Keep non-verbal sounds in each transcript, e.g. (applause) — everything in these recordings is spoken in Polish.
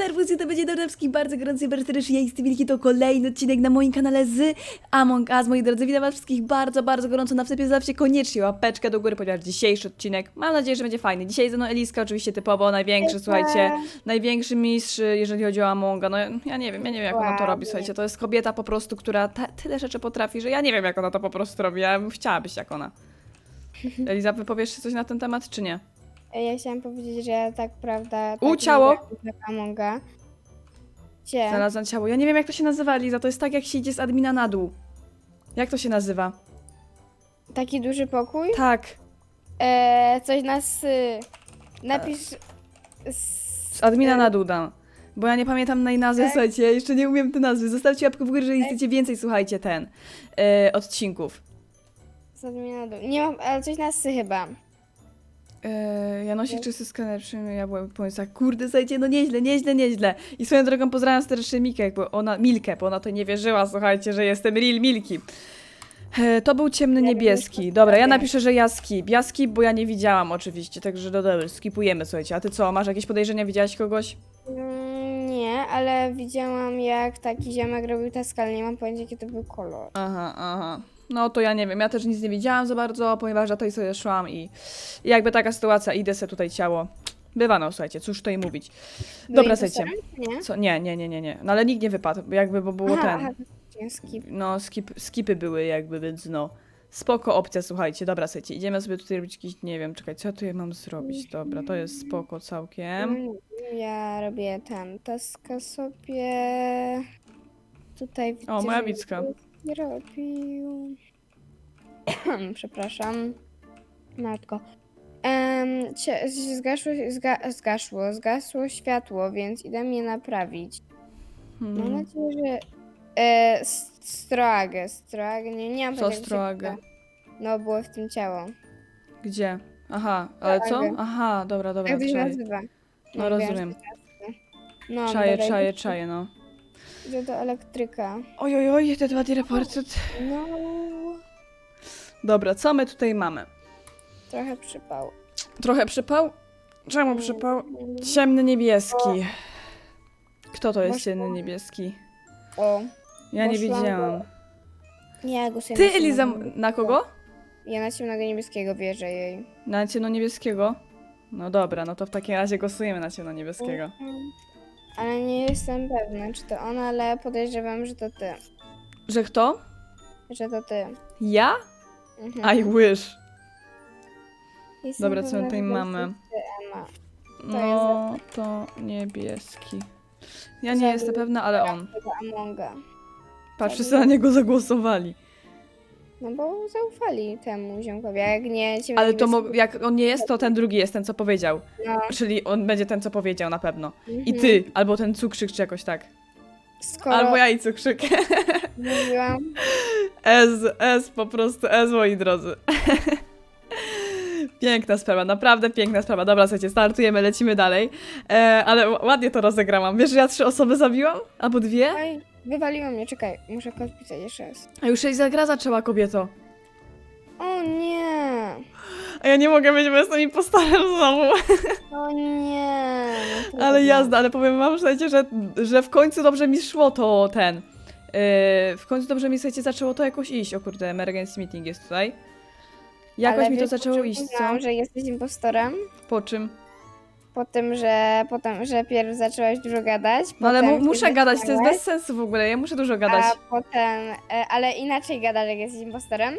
Serwus, to będzie wszystkich bardzo gorący, serdecznie. Ja jestem Wilki, to kolejny odcinek na moim kanale z Among Us. Moi drodzy, witam was wszystkich bardzo, bardzo gorąco. Na wstępie zawsze koniecznie łapeczkę do góry, ponieważ dzisiejszy odcinek, mam nadzieję, że będzie fajny. Dzisiaj ze mną Eliska, oczywiście typowo, największy, słuchajcie, największy mistrz, jeżeli chodzi o Amonga. No ja nie wiem, ja nie wiem, jak ona to robi, słuchajcie. To jest kobieta po prostu, która tyle rzeczy potrafi, że ja nie wiem, jak ona to po prostu robi. Ja bym chciała być jak ona. (laughs) Eliza, wypowiesz się coś na ten temat, czy nie? Ja chciałam powiedzieć, że ja tak prawda. U, tak ciało. lubię Amonga. Gdzie? Znalazłam ciało. Ja nie wiem, jak to się nazywa, Eliza. To jest tak, jak się idzie z admina na dół. Jak to się nazywa? Taki duży pokój? Tak, E, coś nas. Y, napisz. S, z admina na dół dam. Bo ja nie pamiętam na jej nazwy, Tak? słuchajcie, ja jeszcze nie umiem te nazwy. Zostawcie łapkę w górę, jeżeli chcecie więcej, słuchajcie, ten, e, odcinków. z admina na dół. Nie mam, ale coś na sy chyba. E, Janosik czysty skaner przyjmie, ja byłem pomysł, kurde, słuchajcie, no nieźle, nieźle, nieźle. I swoją drogą pozdrawiam serdecznie Mikę, bo ona, Milkę, bo ona to nie wierzyła, słuchajcie, że jestem real Milki. E, to był ciemny niebieski. Dobra, ja napiszę, że ja skip. Ja skip, bo ja nie widziałam oczywiście, także no dobra, skipujemy, słuchajcie. A ty co, masz jakieś podejrzenia, widziałaś kogoś? Mm, nie, ale widziałam jak taki ziomek robił task, ale nie mam pojęcia jaki to był kolor. Aha, aha. No to ja nie wiem, ja też nic nie widziałam za bardzo, ponieważ to i sobie szłam i, i jakby taka sytuacja, idę se tutaj ciało. Bywa no, słuchajcie, cóż tutaj mówić. Dobra, Byli słuchajcie. Nie? Co? Nie, nie, nie, nie, nie. No ale nikt nie wypadł, jakby, bo było aha, ten. Aha, skip. No, skip, skipy były jakby, więc no. Spoko opcja, słuchajcie. Dobra, słuchajcie, idziemy sobie tutaj robić jakiś, nie wiem, czekaj, co ja tutaj mam zrobić? Dobra, to jest spoko całkiem. Mm, Ja robię ten taska sobie. Tutaj widzę, O, moja że Wicka. nie robił. (clears throat) Przepraszam. Matko. Um, zgasło, zga, zgasło, zgasło światło, więc idę je naprawić. Mam Hmm. nadzieję, że. E, stroagę, stroagę, nie, nie mam Co stroagę? No, było w tym ciało. Gdzie? Aha, ale co? Aha, dobra, dobra, Jak to się nazywa? No rozumiem. No, dobra, czaję, idę- czaję, no. Idę do elektryka. Oj, oj, oj, te dwa reported. No, Dobra, co my tutaj mamy? trochę przypał. Trochę przypał? Czemu przypał? Ciemny niebieski. Kto to jest Masz- ciemny niebieski? O, Ja nie Poszłam widziałam. ja głosuję Ty, na Eliza, ciemnego- na kogo? Ja na ciemnego niebieskiego wierzę jej. Na ciemno niebieskiego? No dobra, no to w takim razie głosujemy na ciemno niebieskiego. Mhm. Ale nie jestem pewna, czy to ona, ale podejrzewam, że to ty. Że kto? Że to ty. Ja? Mhm. I wish. Jestem Dobra, co my pewna, tutaj że to mamy? ty, Emma. No, to niebieski. Ja nie jestem pewna, ale on. Tego Amonga. Patrz, wszyscy na niego zagłosowali. No bo zaufali temu ziomkowi, a jak nie Ale to niebieski- mo- jak on nie jest, to ten drugi jest ten, co powiedział. No. Czyli on będzie ten, co powiedział na pewno. I Mhm. ty, albo ten cukrzyk, czy jakoś tak. Skoro Albo ja i cukrzyk. (laughs) mówiłam, S, S, po prostu S, moi drodzy. (laughs) Piękna sprawa, naprawdę piękna sprawa. Dobra, słuchajcie, startujemy, lecimy dalej. E, ale ładnie to rozegrałam. Wiesz, że ja trzy osoby zabiłam? Albo dwie? oj, wywaliło mnie, czekaj, muszę pisać jeszcze raz. A już sześć zagra zaczęła, kobieto. O nie! A ja nie mogę być, bo jestem impostorem znowu. O nie! Ale jazda, ale powiem wam, słuchajcie, że, że w końcu dobrze mi szło to ten. Yy, w końcu dobrze mi, słuchajcie, zaczęło to jakoś iść. O kurde, emergency meeting jest tutaj. Jakoś Ale mi to wiesz, po zaczęło czym iść, co? uznałam, że jesteś impostorem? Po czym? Po tym, że potem, że pierw zaczęłaś dużo gadać. No ale mu, potem muszę gadać, to jest bez sensu w ogóle, ja muszę dużo gadać. A potem, e, ale inaczej gadasz, jak jesteś impostorem.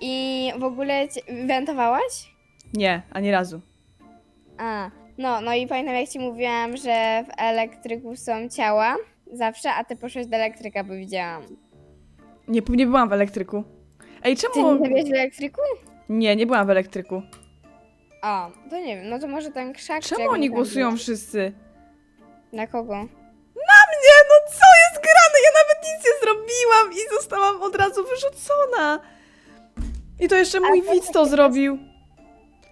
I w ogóle ci- wentowałaś? Nie, ani razu. A, no, no i pamiętam jak ci mówiłam, że w elektryku są ciała zawsze, a ty poszłeś do elektryka, bo widziałam. Nie, nie byłam w elektryku. Ej, Ty czemu... nie byłeś w elektryku? Nie, nie byłam w elektryku. O, to nie wiem, no to może ten krzak. czy Czemu oni tam głosują wszyscy? Na kogo? Nie, no co jest grane? Ja nawet nic nie zrobiłam i zostałam od razu wyrzucona. I to jeszcze mój to widz takie to zrobił.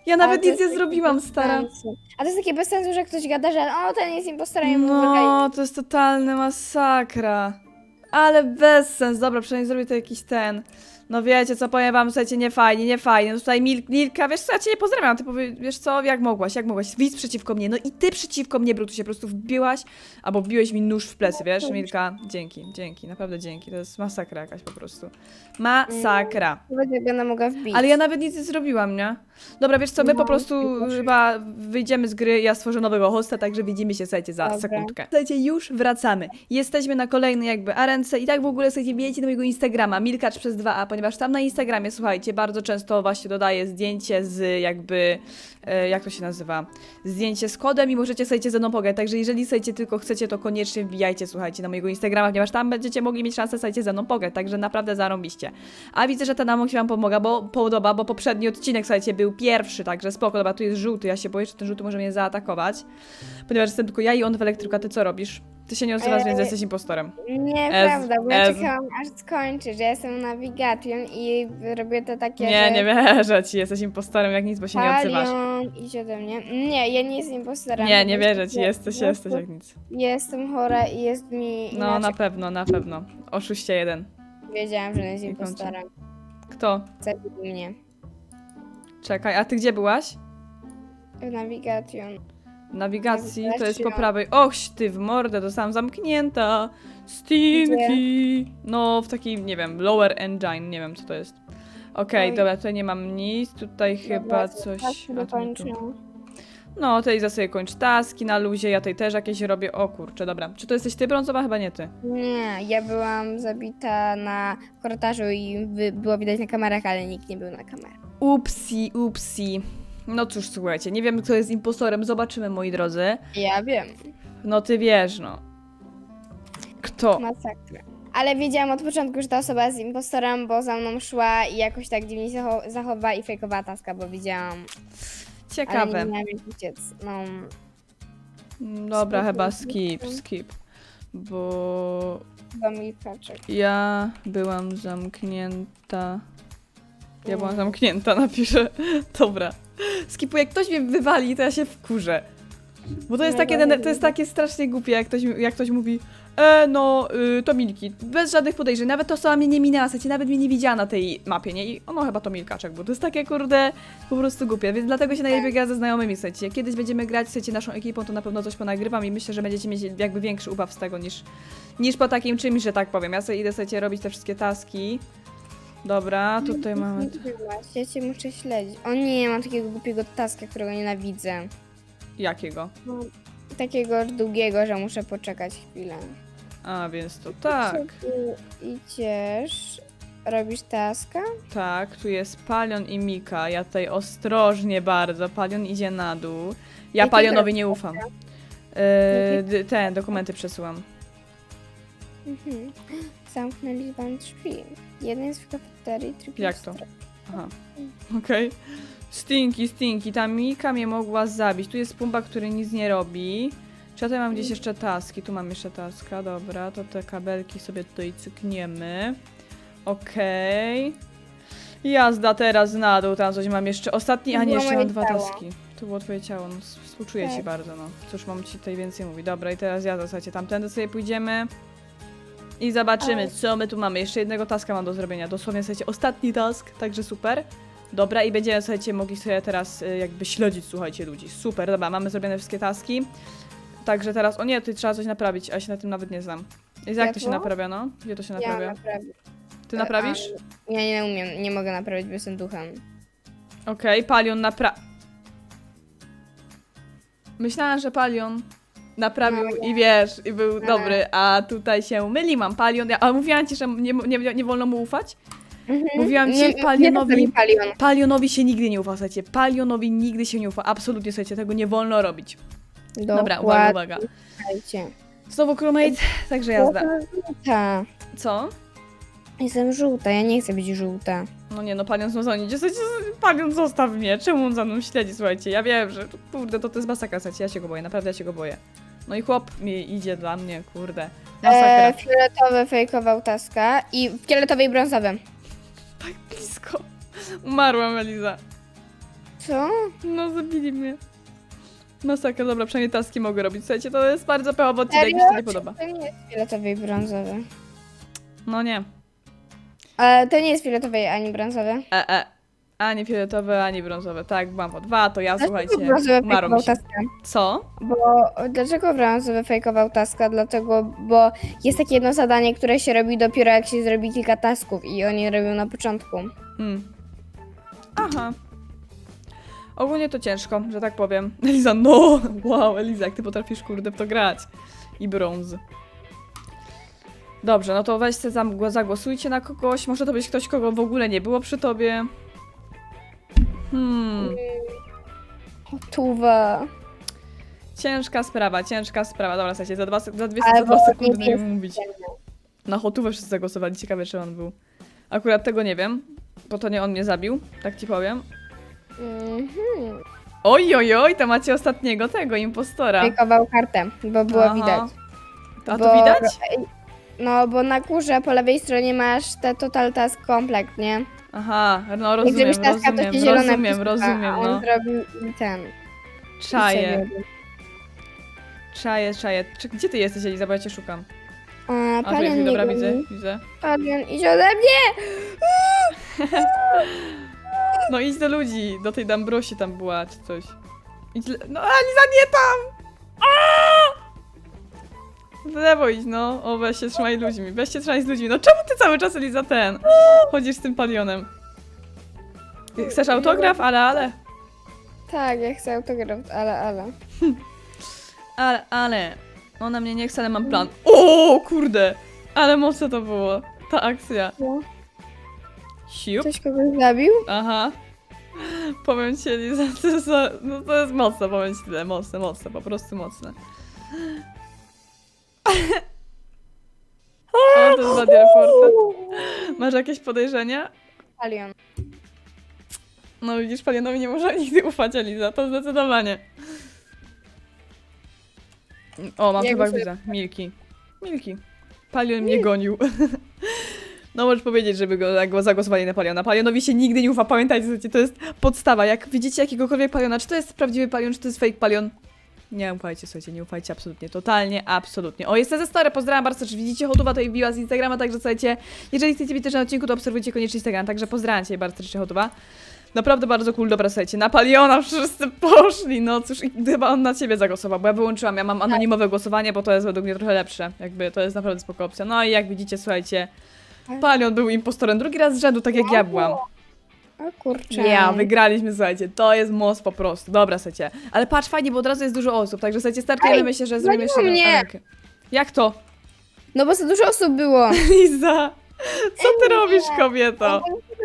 Ja nawet nic nie zrobiłam, stara. A to jest takie bez sensu, że ktoś gada, że o, ten jest impostorem i mu wydaje. No, to jest totalna masakra. Ale bez sens. Dobra, przynajmniej zrobię to jakiś ten. No wiecie co, powiem wam, słuchajcie, nie fajnie, nie fajnie. No tutaj Mil Milka, wiesz co, ja cię nie pozdrawiam, ty powie, wiesz co, jak mogłaś, jak mogłaś, widz przeciwko mnie, no i ty przeciwko mnie, Brutusie, po prostu wbiłaś, albo wbiłeś mi nóż w plecy, wiesz, Milka, dzięki, dzięki, naprawdę dzięki, to jest masakra jakaś po prostu. Masakra. Nawet nie będę mogła wbić. Ale ja nawet nic nie zrobiłam, nie? Dobra, wiesz co, my po No, prostu chyba wyjdziemy z gry, ja stworzę nowego hosta, także widzimy się, słuchajcie, za Dobra. sekundkę. Słuchajcie, już wracamy. Jesteśmy na kolejnej jakby arence i tak w ogóle, słuchajcie, wbijajcie na mojego Instagrama, milkacz przez 2a, ponieważ tam na Instagramie, słuchajcie, bardzo często właśnie dodaję zdjęcie z jakby, e, jak to się nazywa, zdjęcie z kodem i możecie, słuchajcie, ze mną pograć, także jeżeli, słuchajcie, tylko chcecie, to koniecznie wbijajcie, słuchajcie, na mojego Instagrama, ponieważ tam będziecie mogli mieć szansę, słuchajcie, ze mną pograć, także naprawdę zarąbiście. A widzę, że ten amok się wam pomaga, bo podoba, bo poprzedni odcinek, słuchajcie, był pierwszy, także spoko, dobra, tu jest żółty, ja się boję, że ten żółty może mnie zaatakować, ponieważ jestem tylko ja i on w elektryku, a ty co robisz? Ty się nie odzywasz, więc Eee, jesteś impostorem. Nieprawda, bo ja Ez- czekałam aż skończy, że jestem navigation i robię to takie, Nie, że... nie wierzę ci, jesteś impostorem jak nic, bo się nie odzywasz. Palion, idź ode mnie. Nie, ja nie jestem impostorem. Nie, po nie prostu wierzę ci, jesteś, jesteś jak nic. Jestem chora i jest mi No, na inaczej. pewno, na pewno. Oszuście jeden. Wiedziałam, że jest impostorem. Kto? Zabił mnie. Czekaj, a ty gdzie byłaś? W navigation. Nawigacji, to jest po prawej. Och, ty w mordę, zostałam zamknięta. Stinky. No, w takim, nie wiem, lower engine, nie wiem co to jest. Okej, Oj. dobra, tutaj nie mam nic, tutaj chyba coś... a, tu, tu. No, tutaj za sobie kończ taski na luzie, ja tutaj też jakieś robię. O kurczę, dobra. Czy to jesteś ty brązowa? Chyba nie ty. Nie, ja byłam zabita na korytarzu i wy- było widać na kamerach, ale nikt nie był na kamerach. Upsi, upsi. No cóż, słuchajcie, nie wiem kto jest impostorem, zobaczymy moi drodzy. Ja wiem, No ty wiesz, no. Kto? masakra. Ale wiedziałam od początku, że ta osoba jest impostorem, bo za mną szła i jakoś tak dziwnie się zacho- zachowała i fejkowała taska, bo widziałam. Ciekawe. Ale nie miałam jak uciec. No, Dobra, chyba skip. skip. Bo chyba ja byłam zamknięta. Ja byłam Mm. zamknięta, (laughs) napiszę. Dobra. Skipu, jak ktoś mnie wywali, to ja się wkurzę. Bo to jest takie, to jest takie strasznie głupie, jak ktoś, jak ktoś mówi e, no, y, to Milki, bez żadnych podejrzeń, nawet to osoba mnie nie minęła, słuchajcie, nawet mnie nie widziała na tej mapie, nie? I ono chyba to Milkaczek, bo to jest takie, kurde, po prostu głupie, więc dlatego się najlepiej gra ze znajomymi. Jak Kiedyś będziemy grać, słuchajcie, naszą ekipą, to na pewno coś ponagrywam i myślę, że będziecie mieć jakby większy ubaw z tego niż, niż po takim czymś, że tak powiem. Ja sobie idę, słuchajcie, robić te wszystkie taski. Dobra, tutaj mamy... Ja cię muszę śledzić. O nie, mam takiego głupiego taska, którego nienawidzę. Jakiego? Takiego długiego, że muszę poczekać chwilę. A, więc to tak. Idziesz, robisz taska? Tak, tu jest Palion i Mika. Ja tutaj ostrożnie bardzo. Palion idzie na dół. Ja Jakiego Palionowi nie ufam. Yy, d- te dokumenty przesyłam. Mhm. Zamknęli wam drzwi. Jeden jest w kafeterii, drugi Jak to? Aha. Okej. Stinky, Stinky. Ta Mika mnie mogła zabić. Tu jest Pumba, który nic nie robi. Czy ja tutaj mam gdzieś jeszcze taski? Tu mam jeszcze taska, dobra. To te kabelki sobie tutaj cykniemy. Okej. Jazda teraz na dół, tam coś mam jeszcze. Ostatni, a nie, jeszcze moje mam dwa ciało. taski. To było twoje ciało, no współczuję ci Tak. bardzo, no. Cóż mam ci tutaj więcej mówić. Dobra, i teraz ja słuchajcie, tamtędy sobie pójdziemy. I zobaczymy, co my tu mamy. Jeszcze jednego taska mam do zrobienia. Dosłownie, słuchajcie, ostatni task, także super. Dobra, i będziemy, słuchajcie, mogli sobie teraz y, jakby śledzić, słuchajcie, ludzi. Super, dobra, mamy zrobione wszystkie taski. Także teraz, o nie, ty trzeba coś naprawić, a ja się na tym nawet nie znam. I jak to się Światło? naprawia, no? Gdzie to się Ja naprawia? naprawię. Ty naprawisz? A, Ja nie umiem, nie mogę naprawić, bo jestem duchem. Okej, Palion napra... Myślałam, że Palion naprawił No, i wiesz, i był Nie. dobry, a tutaj się myliłam. Palion, ja, a mówiłam ci, że nie, nie, nie wolno mu ufać? Mówiłam ci, Mhm. nie, Palionowi- Nie, nie palion. Palionowi się nigdy nie ufa, słuchajcie. Palionowi nigdy się nie ufa. Absolutnie, słuchajcie, tego nie wolno robić. Dobra, uwaga, uwaga. Słuchajcie. Znowu crewmate, także jazda. Żółta. Co? Jestem żółta, ja nie chcę być żółta. No nie, no Palion idzie. Słuchajcie, Palion zostaw mnie. Czemu on za mną śledzi, słuchajcie? Ja wiem, że kurde, to, to jest masakra, słuchajcie. Ja się go boję, naprawdę ja się go boję. No i chłop mi idzie dla mnie, kurde. Masakra. E, fioletowy fejkował taska i fioletowy i brązowy. Blisko. Umarłam, Eliza. Co? No, zabili mnie. Masakra, dobra, przynajmniej taski mogę robić. Słuchajcie, to jest bardzo pechowy odcinek, mi się nie podoba. To nie jest fioletowy i brązowy. No nie. Ale to nie jest fioletowe ani brązowe. E, e. Ani fioletowe, ani brązowe. Tak, mam po dwa, to ja Dlaczego słuchajcie. brązowe Marą mi fejkował się. taskę? Co? Bo dlaczego brązowy fejkował taska? Dlatego, bo jest takie jedno zadanie, które się robi dopiero jak się zrobi kilka tasków i oni robią na początku. Hmm. Aha. Ogólnie to ciężko, że tak powiem. (laughs) Eliza, no! Wow, Eliza, jak ty potrafisz kurde w to grać. I brąz. Dobrze, no to weźcie zagłosujcie na kogoś. Może to być ktoś, kogo w ogóle nie było przy tobie. Hmm. Tuwa. Ciężka sprawa, ciężka sprawa. Dobra, słuchajcie, za, dwa, za, dwie, za dwa sekundy nie wiem mówić. Na hotówę wszyscy zagłosowali. Ciekawe, czy on był. Akurat tego nie wiem, bo to nie on mnie zabił, tak ci powiem. Mhm. Oj, oj, oj, to macie ostatniego tego impostora. Fejkował kartę, bo było Aha. widać. A to Bo- widać? No, bo na górze po lewej stronie masz te Total Task Complete, nie? Aha, no Jak rozumiem, zrobisz taska, to rozumiem, ci zielone rozumiem, przysypa, rozumiem, a on no. ten. Czaję, sobie- czaję, czaję. Czy, gdzie ty jesteś, Eliza, bo ja cię szukam. A, A tu Palion jest, nie dobra, goni. widzę, widzę. Palion, idź ode mnie! (laughs) No idź do ludzi, do tej Dambrosi tam była, czy coś. Idź, le- no Eliza, nie tam! W lewo idź, no. O, weź się trzymaj ludźmi, weź się trzymaj z ludźmi. No czemu ty cały czas, Eliza, ten? Chodzisz z tym palionem. Chcesz autograf? Ale, ale. Tak, ja chcę autograf, ale, ale. (laughs) Ale, ale. Ona mnie nie chce, ale mam plan. O, kurde! Ale mocno to było. Ta akcja. No. Siup. Ktoś kogoś zabił? Aha. (laughs) Powiem ci, Eliza, to jest, no to jest mocne, powiem ci tyle. Mocne, mocne, po prostu mocne. Reporter. Masz jakieś podejrzenia? Palion. No widzisz, Palianowi nie można (laughs) nigdy ufać, Eliza, to zdecydowanie. O, mam Ja chyba głosuję- widzę. Milki. Milki. Palion mnie gonił. (laughs) No możesz powiedzieć, żeby go go zagłosowali na Paliona. Palionowi się nigdy nie ufa, pamiętajcie, słuchajcie, to jest podstawa. Jak widzicie jakiegokolwiek Paliona, czy to jest prawdziwy Palion, czy to jest fake Palion, nie ufajcie, słuchajcie, nie ufajcie absolutnie, totalnie, absolutnie. O, jestem ze Story, pozdrawiam bardzo, czy widzicie Hotuwa, to i biła z Instagrama, także słuchajcie, jeżeli chcecie być też na odcinku, to obserwujcie koniecznie Instagram, także pozdrawiam cię bardzo, czy Hotuwa. Naprawdę bardzo cool, dobra, słuchajcie, na Paliona (laughs) wszyscy poszli, no cóż, i chyba on na ciebie zagłosował, bo ja wyłączyłam, ja mam anonimowe głosowanie, bo to jest według mnie trochę lepsze, jakby to jest naprawdę spoko opcja. No i jak widzicie, słuchajcie, Palion był impostorem drugi raz z rzędu, tak jak ja byłam. O kurczę. Ja, wygraliśmy, słuchajcie, to jest most po prostu. Dobra, słuchajcie. Ale patrz, fajnie, bo od razu jest dużo osób, także słuchajcie, startujemy, Ej, myślę, że zrobimy jeszcze zwaliło mnie. Jak to? No bo za dużo osób było. (laughs) Liza, co ty robisz, kobieto?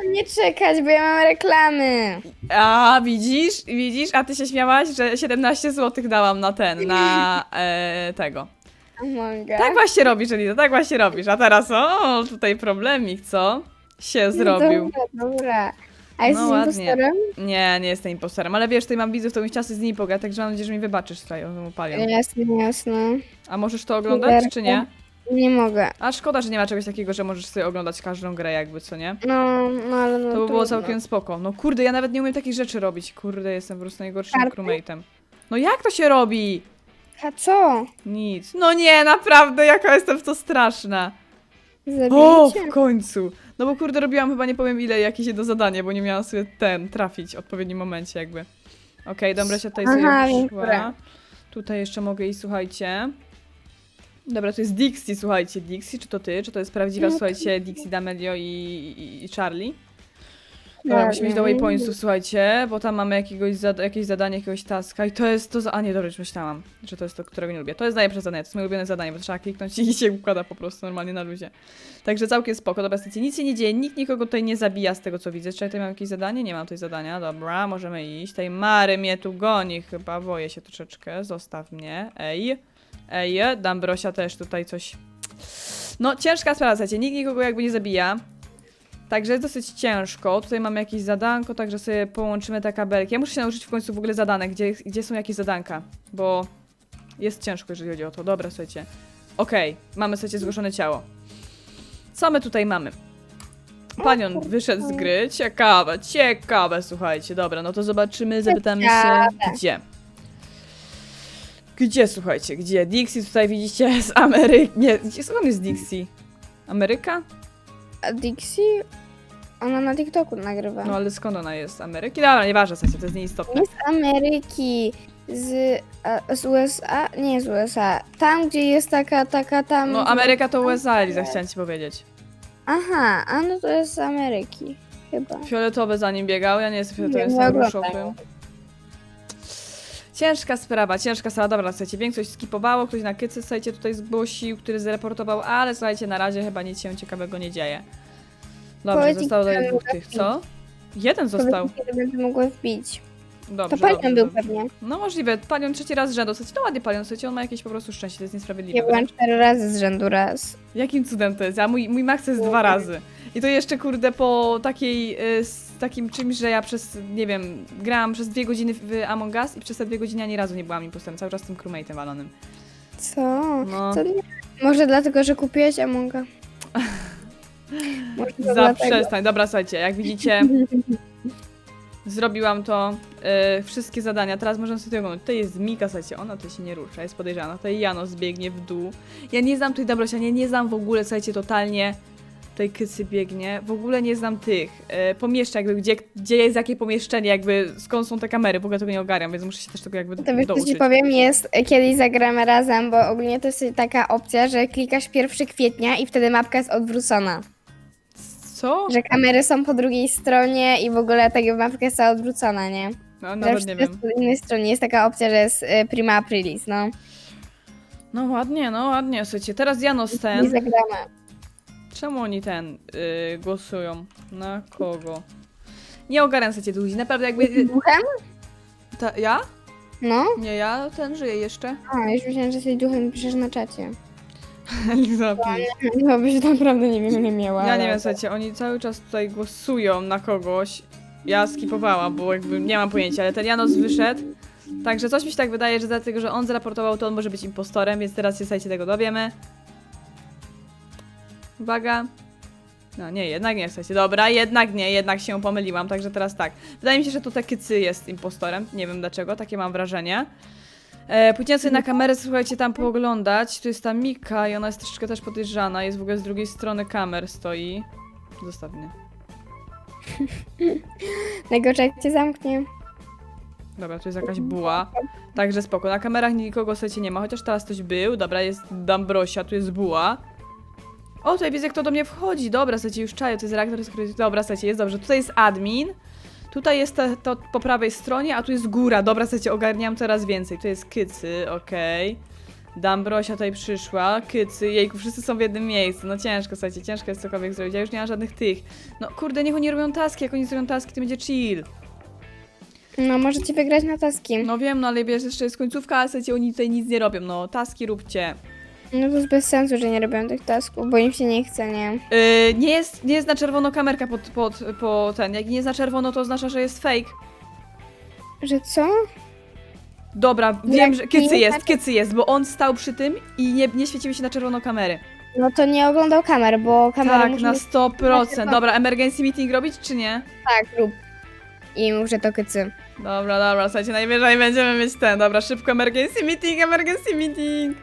Nie czekać, bo ja mam reklamy. A, widzisz, widzisz, a ty się śmiałaś, że 17 zł dałam na ten, na (laughs) e, tego. Mogę. Tak właśnie robisz, Liza, tak właśnie robisz. A teraz, o, tutaj problemik, co? Się zrobił. Dobra, dobra. A jesteś No ładnie. impostorem? Nie, nie jestem impostorem, ale wiesz, tutaj mam widzów, to bym chciała sobie z nimi pogadać, także mam nadzieję, że mi wybaczysz tutaj, o palion. Jasne, jasne. A możesz to oglądać, czy nie? Nie mogę. A szkoda, że nie ma czegoś takiego, że możesz sobie oglądać każdą grę jakby, co nie? No, no ale no To by było trudno. całkiem spoko. No kurde, ja nawet nie umiem takich rzeczy robić. Kurde, jestem po prostu najgorszym Karty? crewmate'em. No jak to się robi? A co? Nic. No nie, naprawdę, jaka jestem w to straszna. O, w końcu. No bo kurde, robiłam chyba nie powiem ile jakieś jedno zadanie, bo nie miałam sobie ten trafić w odpowiednim momencie jakby. Okej, dobra, się tutaj Aha, sobie które. Tutaj jeszcze mogę iść, słuchajcie. Dobra, to jest Dixie, słuchajcie. Dixie, czy to ty? Czy to jest prawdziwa, słuchajcie, Dixie D'Amelio i, i, i Charlie? Dobra, Tak, musimy iść do no. waypointsów, słuchajcie, bo tam mamy jakiegoś jakieś zadanie, jakiegoś taska i to jest to za... A nie, dobra, już myślałam, że to jest to, którego nie lubię. To jest najlepsze zadanie, to jest moje ulubione zadanie, bo trzeba kliknąć i (laughs) się układa po prostu normalnie na luzie. Także całkiem spoko, dobra, słuchajcie, nic się nie dzieje, nikt nikogo tutaj nie zabija z tego, co widzę. Czy tutaj mam jakieś zadanie? Nie mam tutaj zadania, dobra, możemy iść. Tej Mary mnie tu goni chyba, boję się troszeczkę, zostaw mnie, ej. Ej, Dambrosia też tutaj coś... No, ciężka sprawa, słuchajcie, nikt nikogo jakby nie zabija. Także jest dosyć ciężko. Tutaj mamy jakieś zadanko, także sobie połączymy te kabelki. Ja muszę się nauczyć w końcu w ogóle zadanek, gdzie, gdzie są jakieś zadanka, bo jest ciężko, jeżeli chodzi o to. Dobra, słuchajcie. Okej, mamy, słuchajcie, zgłoszone ciało. Co my tutaj mamy? Panion wyszedł z gry. Ciekawe, ciekawe, słuchajcie. Dobra, no to zobaczymy, zapytamy się, gdzie. Gdzie, słuchajcie, gdzie? Dixie tutaj widzicie z Ameryki. Nie, skąd jest Dixie? Ameryka? Dixie? Ona na TikToku nagrywa. No ale skąd ona jest? Z Ameryki? Dobra, nieważne, słuchajcie, to jest nieistotne. Nie z Ameryki, z, a, z USA, nie z USA. Tam, gdzie jest taka, taka tam... No Ameryka to USA, Eliza, chciałem ci powiedzieć. Aha, a no to jest z Ameryki, chyba. Fioletowy za nim biegał, ja nie jestem Nie, fioletowym, nie jestem oglądam. różowym. Ciężka sprawa, ciężka sprawa. Dobra, słuchajcie, większość skipowało, ktoś na kycy, słuchajcie, tutaj zgłosił, który zreportował, ale słuchajcie, na razie chyba nic się ciekawego nie dzieje. Dobrze, Powiedz, zostało tutaj dwóch tych, co? Jeden został. Powiedz, kiedy będę mogła wbić. Dobrze, To dobrze, był pewnie. No możliwe, panią trzeci raz z rzędu, słuchajcie, to ładnie panią, słuchajcie, on ma jakieś po prostu szczęście, to jest niesprawiedliwe. Ja byłam cztery razy z rzędu raz. Jakim cudem to jest? A mój, mój max jest dwa razy. I to jeszcze, kurde, po takiej, y, z takim czymś, że ja przez, nie wiem, grałam przez dwie godziny w Among Us i przez te dwie godziny ani razu nie byłam impostorem, cały czas tym crewmate'em walonym. Co? No, To nie... Może dlatego, że kupiłeś Amonga? Może to dlatego. zaprzestań. Dobra, słuchajcie, jak widzicie, zrobiłam to, y, wszystkie zadania, teraz możemy sobie oglądać. To jest Mika, słuchajcie, ona to się nie rusza, jest podejrzana. Tutaj Jano zbiegnie w dół. Ja nie znam tej Dobrosia, nie, nie znam w ogóle, słuchajcie, totalnie tej Kycy biegnie. W ogóle nie znam tych y, pomieszczeń, jakby gdzie, gdzie jest jakie pomieszczenie, jakby skąd są te kamery, w ogóle tego nie ogarniam, więc muszę się też tego jakby To wiesz, co ci douczyć. powiem, jest e, kiedyś zagramy razem, bo ogólnie to jest taka opcja, że klikasz 1 kwietnia i wtedy mapka jest odwrócona. Co? Że kamery są po drugiej stronie i w ogóle taka mapka jest cała odwrócona, nie? No, Że nawet nie wszystko jest wiem. po innej stronie. Jest taka opcja, że jest e, prima aprilis, no. No ładnie, no ładnie, słuchajcie, teraz Janos I ten. zagramy. Czemu oni ten y, głosują? Na kogo? Nie ogarniam sobie ludzi, naprawdę jakby... Duchem? Ta, ja? No. Nie, ja ten żyję jeszcze. A, już myślałam, że jesteś duchem i piszesz na czacie. (laughs) Liza, No byś naprawdę nie wiem, nie miała. Ja nie wiem, słuchajcie, oni cały czas tutaj głosują na kogoś. Ja skipowałam, bo jakby nie mam pojęcia, ale ten Janos wyszedł. Także coś mi się tak wydaje, że dlatego, że on zraportował, to on może być impostorem, więc teraz się słuchajcie tego dowiemy. Uwaga. No nie, jednak nie, słuchajcie. Dobra, jednak nie, jednak się pomyliłam, także teraz tak. Wydaje mi się, że tutaj Kycy jest impostorem. Nie wiem dlaczego, takie mam wrażenie. E, pójdziemy sobie na kamerę, słuchajcie, tam pooglądać. Tu jest ta Mika i ona jest troszeczkę też podejrzana. Jest w ogóle z drugiej strony kamer stoi. Zostaw mnie. (laughs) Najgorzej jak cię zamknie. Dobra, tu jest jakaś buła. Także spoko. Na kamerach nikogo słuchajcie nie ma, chociaż teraz ktoś był. Dobra, jest Dambrosia, tu jest buła. O, tutaj widzę, kto do mnie wchodzi. Dobra, słuchajcie, już czaję, to jest reaktor security. Dobra, słuchajcie, jest dobrze. Tutaj jest admin. Tutaj jest to, to po prawej stronie, a tu jest góra. Dobra, słuchajcie, ogarniam coraz więcej. Tu jest Kycy, okej. Dambrosia tutaj przyszła, Kycy, jejku, wszyscy są w jednym miejscu. No ciężko, słuchajcie, ciężko jest cokolwiek zrobić. Ja już nie mam żadnych tych. No kurde, niech oni robią taski, jak oni zrobią taski, to będzie chill. No, możecie wygrać na taski. No wiem, no ale wiesz, jeszcze jest końcówka, a słuchajcie, oni tutaj nic nie robią, no taski róbcie. No to jest bez sensu, że nie robią tych tasków, bo im się nie chce, nie? Yy, nie, jest, nie jest na czerwono kamerka pod, pod, po ten, jak nie jest na czerwono, to oznacza, że jest fake. Że co? Dobra, wiem, że nie Kycy jest Kycy jest, bo on stał przy tym i nie, nie świeciły się na czerwono kamery. No to nie oglądał kamer, bo kamery tak, muszą na być 100%. Dobra, emergency meeting robić, czy nie? tak lub. I mów, że to kycy. Dobra, dobra, słuchajcie, najwyżej będziemy mieć ten. Dobra, szybko emergency meeting, emergency meeting.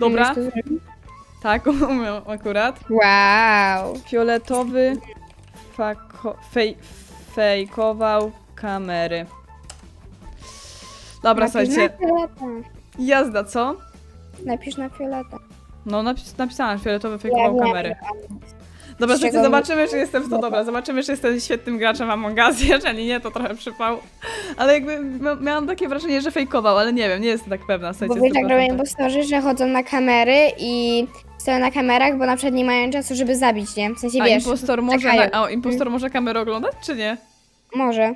Dobra, tak, (laughs) umiem akurat. Wow. Fioletowy fako, fej, fejkował kamery. Dobra, Napisz słuchajcie, na fioleta. jazda, co? Napisz na fioleta. No, napis, napisałam, fioletowy fejkował kamery. Dobra, z czego- zobaczymy, czy jestem w to dobra. Zobaczymy, czy jestem świetnym graczem Among Us. (laughs) Jeżeli nie, to trochę przypał. Ale jakby mia- miałam takie wrażenie, że fejkował, ale nie wiem, nie jestem tak pewna. Bo wiesz, jak 100%. robią impostorzy, że chodzą na kamery i stoją na kamerach, bo na przykład nie mają czasu, żeby zabić, nie? W sensie, A wiesz, impostor może, czekają. na, a impostor może kamerę oglądać, czy nie? może.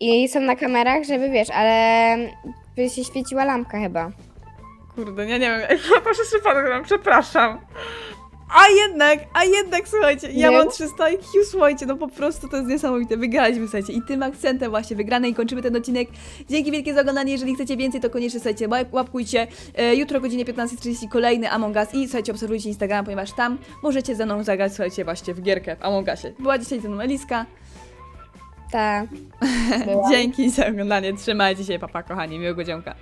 I są na kamerach, żeby, wiesz, ale by się świeciła lampka chyba. Kurde, ja nie wiem, (laughs) proszę przypadek, przepraszam. A jednak, a jednak, słuchajcie, ja Nie? mam 300 IQ, słuchajcie, no po prostu to jest niesamowite. Wygraliśmy, słuchajcie, i tym akcentem właśnie wygranej kończymy ten odcinek. Dzięki wielkie za oglądanie, jeżeli chcecie więcej, to koniecznie, słuchajcie, łap- łapkujcie. E, jutro o godzinie 15.30 kolejny Among Us i, słuchajcie, obserwujcie Instagram, ponieważ tam możecie ze mną zagrać, słuchajcie, właśnie w gierkę w Among Usie. Była dzisiaj ze mną Eliska. Tak. (laughs) Była. Dzięki za oglądanie, trzymajcie się, papa kochani, miłego dzionka.